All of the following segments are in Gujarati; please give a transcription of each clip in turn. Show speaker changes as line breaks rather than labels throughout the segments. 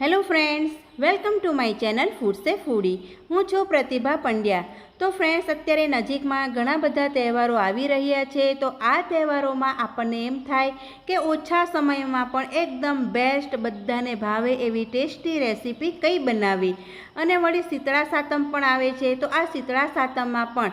Hello friends, welcome to my channel food સે ફૂડી. હું છું પ્રતિભા પંડ્યા. તો ફ્રેન્ડ્સ, અત્યારે નજીકમાં ઘણા બધા તહેવારો આવી રહ્યા છે, તો આ તહેવારોમાં આપણને એમ થાય કે ઓછા સમયમાં પણ એકદમ બેસ્ટ બધાને ભાવે એવી ટેસ્ટી રેસીપી કઈ બનાવી અને વળી શીતળા સાતમ પણ આવે છે, તો આ શીતળા સાતમમાં પણ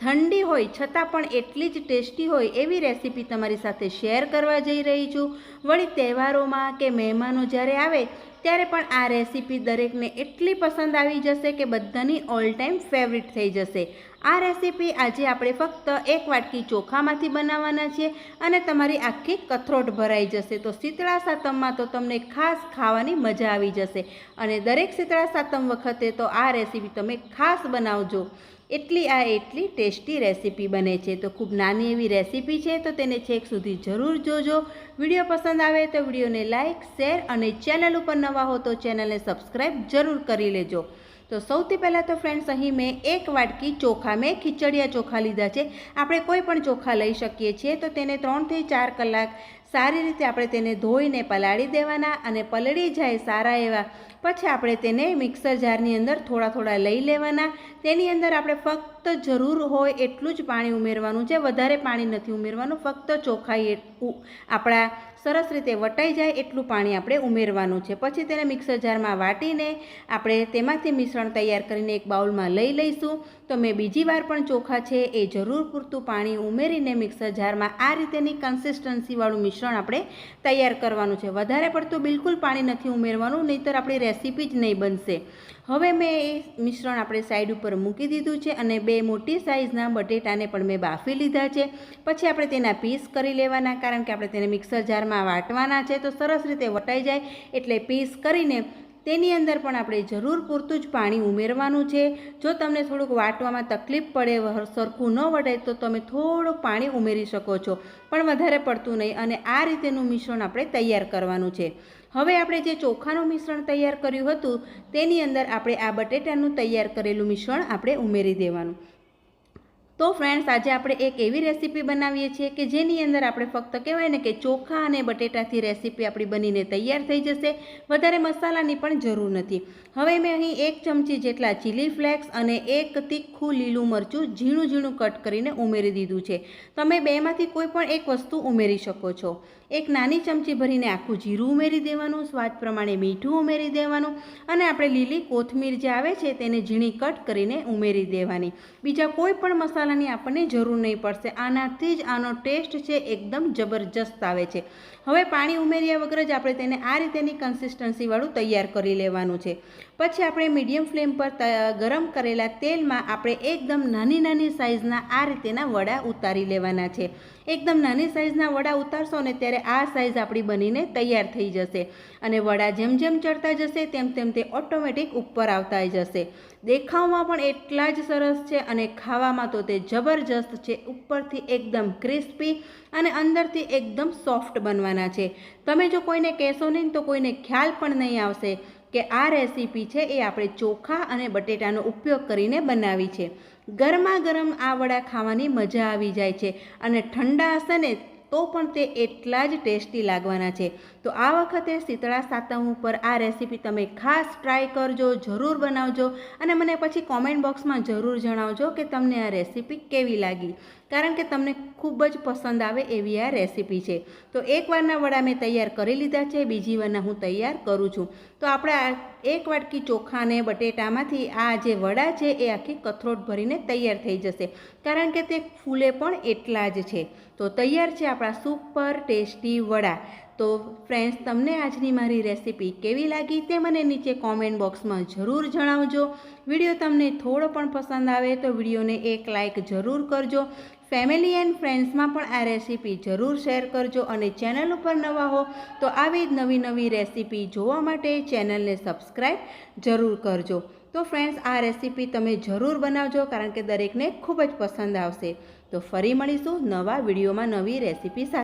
ઠંડી હોય છતાં પણ એટલી જ ટેસ્ટી હોય એવી રેસીપી તમારી સાથે શેર કરવા જઈ રહી છું. વળી તહેવારોમાં કે મહેમાનો જ્યારે આવે ત્યારે પણ આ રેસીપી દરેકને એટલી પસંદ આવી જશે કે બધાની ઓલ ટાઈમ ફેવરિટ થઈ જશે. આ રેસીપી આજે આપણે ફક્ત એક વાટકી ચોખામાંથી બનાવવાના છીએ અને તમારી આખી કથરોટ ભરાઈ જશે. તો શીતળા સાતમમાં તો તમને ખાસ ખાવાની મજા આવી જશે. અને દરેક શીતળા સાતમ વખતે તો આ રેસીપી તમે ખાસ બનાવજો. એટલી આ એટલી ટેસ્ટી રેસીપી બને છે. તો ખૂબ નાની એવી રેસીપી છે, તો તેને છેક સુધી જરૂર જોજો. વીડિયો પસંદ આવે તો વિડીયોને લાઇક શેર અને ચેનલ ઉપર નવા હો તો ચેનલને સબસ્ક્રાઈબ જરૂર કરી લેજો. તો સૌથી પહેલાં તો ફ્રેન્ડ્સ અહીં મેં એક વાટકી ચોખા, મેં ખીચડિયા ચોખા લીધા છે. આપણે કોઈ પણ ચોખા લઈ શકીએ છીએ, તો તેને ત્રણથી ચાર કલાક સારી રીતે આપણે તેને ધોઈને પલાળી દેવાના અને પલળી જાય સારા એવા. પછી આપણે તેને મિક્સર જારની અંદર થોડા થોડા લઈ લેવાના. તેની અંદર આપણે ફક્ત જરૂર હોય એટલું જ પાણી ઉમેરવાનું. છે વધારે પાણી નથી ઉમેરવાનું, ફક્ત ચોખાઈ આપણા સરસ રીતે વટાઈ જાય એટલું પાણી આપણે ઉમેરવાનું છે. પછી તેને મિક્સર જારમાં વાટીને આપણે તેમાંથી મિશ્રણ તૈયાર કરીને એક બાઉલમાં લઈ લઈશું. તો મેં બીજી વાર પણ ચોખા છે એ જરૂર પૂરતું પાણી ઉમેરીને મિક્સર જારમાં આ રીતેની કન્સિસ્ટન્સીવાળું મિશ્રણ આપણે તૈયાર કરવાનું છે. વધારે પડતું બિલકુલ પાણી નથી ઉમેરવાનું, નહીંતર આપણી રેસીપી જ નહીં બનશે. હવે મેં એ મિશ્રણ આપણે સાઈડ ઉપર મૂકી દીધું છે અને બે મોટી સાઇઝના બટેટાને પણ મેં બાફી લીધા છે. પછી આપણે તેના પીસ કરી લેવાના, કારણ કે આપણે તેને મિક્સર જારમાં વાટવાના છે, તો સરસ રીતે વટાઈ જાય એટલે પીસ કરીને તેની અંદર પણ આપણે જરૂર પૂરતું જ પાણી ઉમેરવાનું છે. જો તમને થોડુંક વાટવામાં તકલીફ પડે સરખું ન વટાય, તો તમે થોડુંક પાણી ઉમેરી શકો છો. પણ વધારે પડતું નહીં અને આ રીતેનું મિશ્રણ આપણે તૈયાર કરવાનું છે. હવે આપણે જે ચોખાનું મિશ્રણ તૈયાર કર્યું હતું, તેની અંદર આપણે આ બટેટાનું તૈયાર કરેલું મિશ્રણ આપણે ઉમેરી દેવાનું. તો ફ્રેન્ડ્સ આજે આપણે એક એવી રેસીપી બનાવીએ છીએ કે જેની અંદર આપણે ફક્ત કહેવાય ને કે ચોખા અને બટેટાથી રેસીપી આપણી બનીને તૈયાર થઈ જશે. વધારે મસાલાની પણ જરૂર નથી. હવે મેં અહીં એક ચમચી જેટલા ચીલી ફ્લેક્સ અને એક તીખું લીલું મરચું ઝીણું ઝીણું કટ કરીને ઉમેરી દીધું છે. તમે બેમાંથી કોઈ પણ એક વસ્તુ ઉમેરી શકો છો. એક નાની ચમચી ભરીને આખું જીરું ઉમેરી દેવાનું, સ્વાદ પ્રમાણે મીઠું ઉમેરી દેવાનું અને આપણે લીલી કોથમીર જે આવે છે તેને ઝીણી કટ કરીને ઉમેરી દેવાની. બીજા કોઈ પણ મસાલાની આપણને જરૂર નહીં પડશે. આનાથી જ આનો ટેસ્ટ છે એકદમ જબરજસ્ત આવે છે. હવે પાણી ઉમેર્યા વગર જ આપણે તેને આ રીતેની કન્સિસ્ટન્સીવાળું તૈયાર કરી લેવાનું છે. પછી આપણે મીડિયમ ફ્લેમ પર ગરમ કરેલા તેલમાં આપણે એકદમ નાની નાની સાઇઝના આ રીતેના વડા ઉતારી લેવાના છે. એકદમ નાની સાઇઝના વડા ઉતારશો ને ત્યારે આ સાઇઝ આપણી બનીને તૈયાર થઈ જશે. અને વડા જેમ જેમ ચડતા જશે તેમ તેમ તે ઓટોમેટિક ઉપર આવતા જશે. દેખાવમાં પણ એટલા જ સરસ છે અને ખાવામાં તો તે જબરજસ્ત છે. ઉપરથી એકદમ ક્રિસ્પી અને અંદરથી એકદમ સોફ્ટ બનવાના છે. તમે જો કોઈને કહેશો નહીં તો કોઈને ખ્યાલ પણ નહીં આવશે. કે આ રેસીપી છે એ આપણે ચોખા અને બટેટાનો ઉપયોગ કરીને બનાવી છે. ગરમા ગરમ આ વડા ખાવાની મજા આવી જાય છે અને ઠંડા હશે ને તો પણ તે એટલા જ ટેસ્ટી લાગવાના છે. તો આ વખતે શીતળા સાતમ ઉપર આ રેસીપી તમે ખાસ ટ્રાય કરજો, જરૂર બનાવજો અને મને પછી કોમેન્ટ બોક્સમાં જરૂર જણાવજો કે તમને આ રેસીપી કેવી લાગી. કારણ કે તમને ખૂબ જ પસંદ આવે એવી આ રેસીપી છે. તો એકવારના વડા મેં તૈયાર કરી લીધા છે, બીજી વારના હું તૈયાર કરું છું. તો આપણે એક વાટકી ચોખા અને બટેટામાંથી આ જે વડા છે એ આખી કથરોટ ભરીને તૈયાર થઈ જશે. કારણ કે તે ફૂલે પણ એટલા જ છે. તો તૈયાર છે આપણા સુપર ટેસ્ટી વડા. તો ફ્રેન્ડ્સ તમને આજની મારી રેસીપી કેવી લાગી તે મને નીચે કોમેન્ટ બોક્સમાં જરૂર જણાવજો. વીડિયો તમને થોડો પણ પસંદ આવે તો વિડીયોને એક લાઇક જરૂર કરજો. ફેમિલી એન્ડ ફ્રેન્ડ્સમાં પણ આ રેસીપી જરૂર શેર કરજો અને ચેનલ ઉપર નવા હો તો આવી જ નવી નવી રેસીપી જોવા માટે ચેનલને સબસ્ક્રાઈબ જરૂર કરજો. તો ફ્રેન્ડ્સ આ રેસીપી તમે જરૂર બનાવજો કારણ કે દરેકને ખૂબ જ પસંદ આવશે. તો ફરી મળીશું નવા વિડીયોમાં નવી રેસીપી સાથે.